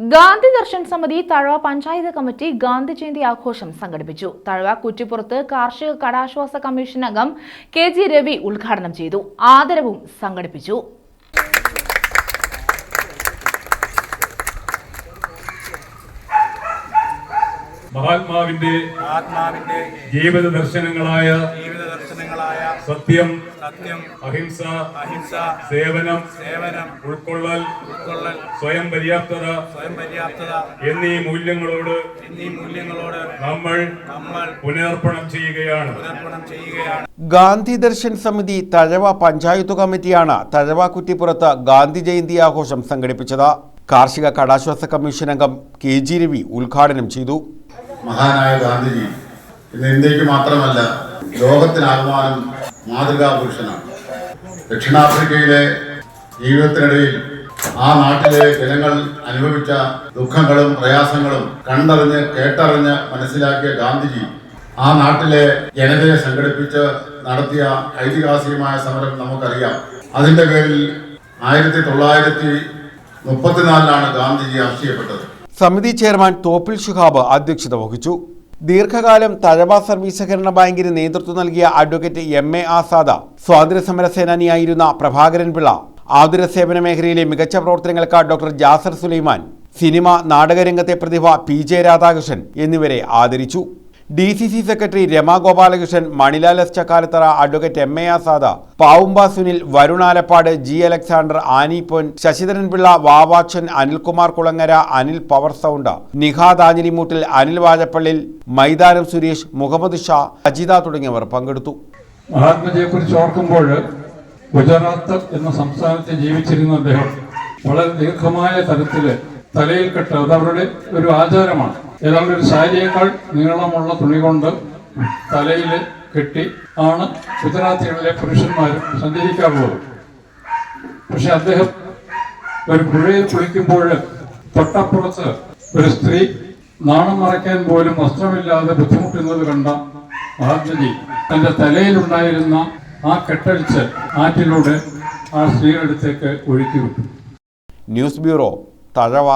ഗാന്ധി ദർശൻ സമിതി തഴവ പഞ്ചായത്ത് കമ്മിറ്റി ഗാന്ധി ജയന്തി ആഘോഷം സംഘടിപ്പിച്ചു. തഴവ കുറ്റിപ്പുറത്ത് കാർഷിക കടാശ്വാസ കമ്മീഷൻ അംഗം കെ ജി രവി ഉദ്ഘാടനം ചെയ്തു. ആദരവും സംഘടിപ്പിച്ചു. മഹാത്മാവിന്റെ ആത്മാവിന്റെ ജീവിത ദർശനങ്ങളായ ജീവിത ദർശനങ്ങളായ സത്യം സത്യം അഹിംസ അഹിംസ സേവനം സേവനം ഉൾക്കൊള്ളൽ ഉൾക്കൊള്ളൽ സ്വയം പര്യാപ്തത സ്വയം പര്യാപ്തത എന്നീ മൂല്യങ്ങളോട് എന്നീ മൂല്യങ്ങളോട് നമ്മൾ നമ്മൾ പുനർപ്പണം ചെയ്യുകയാണ്. പുനർപ്പണം ചെയ്യുകയാണ്. ഗാന്ധി ദർശൻ സമിതി തഴവ പഞ്ചായത്ത് കമ്മിറ്റിയാണ് തഴവ കുറ്റിപ്പുറത്ത് ഗാന്ധി ജയന്തി ആഘോഷം സംഘടിപ്പിച്ചത്. കാർഷിക കടാശ്വാസ കമ്മീഷൻ അംഗം കെ ജി രവി ഉദ്ഘാടനം ചെയ്തു. മഹാനായ ഗാന്ധിജി ഇന്ന് ഇന്ത്യയ്ക്ക് മാത്രമല്ല ലോകത്തിനാകമാനം മാതൃകാ പുരുഷനാണ് ദക്ഷിണാഫ്രിക്കയിലെ ജീവിതത്തിനിടയിൽ ആ നാട്ടിലെ ജനങ്ങൾ അനുഭവിച്ച ദുഃഖങ്ങളും പ്രയാസങ്ങളും കണ്ടറിഞ്ഞ് കേട്ടറിഞ്ഞ് മനസ്സിലാക്കിയ ഗാന്ധിജി ആ നാട്ടിലെ ജനതയെ സംഘടിപ്പിച്ച് നടത്തിയ ഐതിഹാസികമായ സമരം നമുക്കറിയാം. അതിന്റെ പേരിൽ ആയിരത്തി തൊള്ളായിരത്തി മുപ്പത്തിനാലിലാണ് ഗാന്ധിജി രാഷ്ട്രീയപ്പെട്ടത് സമിതി ചെയർമാൻ തോപ്പിൽ ഷുഹാബ് അധ്യക്ഷത വഹിച്ചു. ദീർഘകാലം തഴവ സർവീസ് സഹകരണ ബാങ്കിന് നേതൃത്വം നൽകിയ അഡ്വക്കേറ്റ് എം എ ആസാദ സ്വാതന്ത്ര്യസമര സേനാനിയായിരുന്ന പ്രഭാകരൻ പിള്ള ആതുര സേവന മേഖലയിലെ മികച്ച പ്രവർത്തനങ്ങൾക്ക് ഡോക്ടർ ജാസർ സുലൈമാൻ സിനിമ നാടകരംഗത്തെ പ്രതിഭ പി ജെ രാധാകൃഷ്ണൻ എന്നിവരെ ആദരിച്ചു. D C C secretary Rama Gopalakrishnan Manilal S Chakkalathara advocate M A Azad Pavumba Sunil Varun Alappad G Alexander Annie Pon Sasidharan Pillai Vavachan Anilkumar Kulangara Anil power sound Nihad Anjilimoottil Anil Vajappallil Maithanam Suresh Muhammad Shah Ajitha തുടങ്ങിയവർ പങ്കെടുത്തു. മഹാത്മജിയെ കുറിച്ച് ഓർക്കുമ്പോൾ ഗുജറാത്ത് എന്ന സംസ്ഥാനത്ത് ജീവിച്ചിരുന്ന അദ്ദേഹം വളരെ ദീർഘമായ തരത്തിൽ തലയിൽ കെട്ട് അത് അവരുടെ ഒരു ആചാരമാണ്. ഏതാണ്ട് ഒരു സാരിയേക്കാൾ നീളമുള്ള തുണി കൊണ്ട് തലയിൽ കെട്ടി ആണ് ഗുജറാത്തികളിലെ പുരുഷന്മാരും സഞ്ചരിക്കാറുള്ളത്. പക്ഷെ അദ്ദേഹം ഒരു പുഴയിൽ കുളിക്കുമ്പോൾ തൊട്ടപ്പുറത്ത് ഒരു സ്ത്രീ നാണം മറയ്ക്കാൻ പോലും വസ്ത്രമില്ലാതെ ബുദ്ധിമുട്ടുന്നത് കണ്ട മഹാത്മജി തന്റെ തലയിലുണ്ടായിരുന്ന ആ കെട്ടഴിച്ച് ആറ്റിലൂടെ ആ സ്ത്രീയുടെ അടുത്തേക്ക് ഒഴുക്കി വിട്ടു. News bureau Thazhava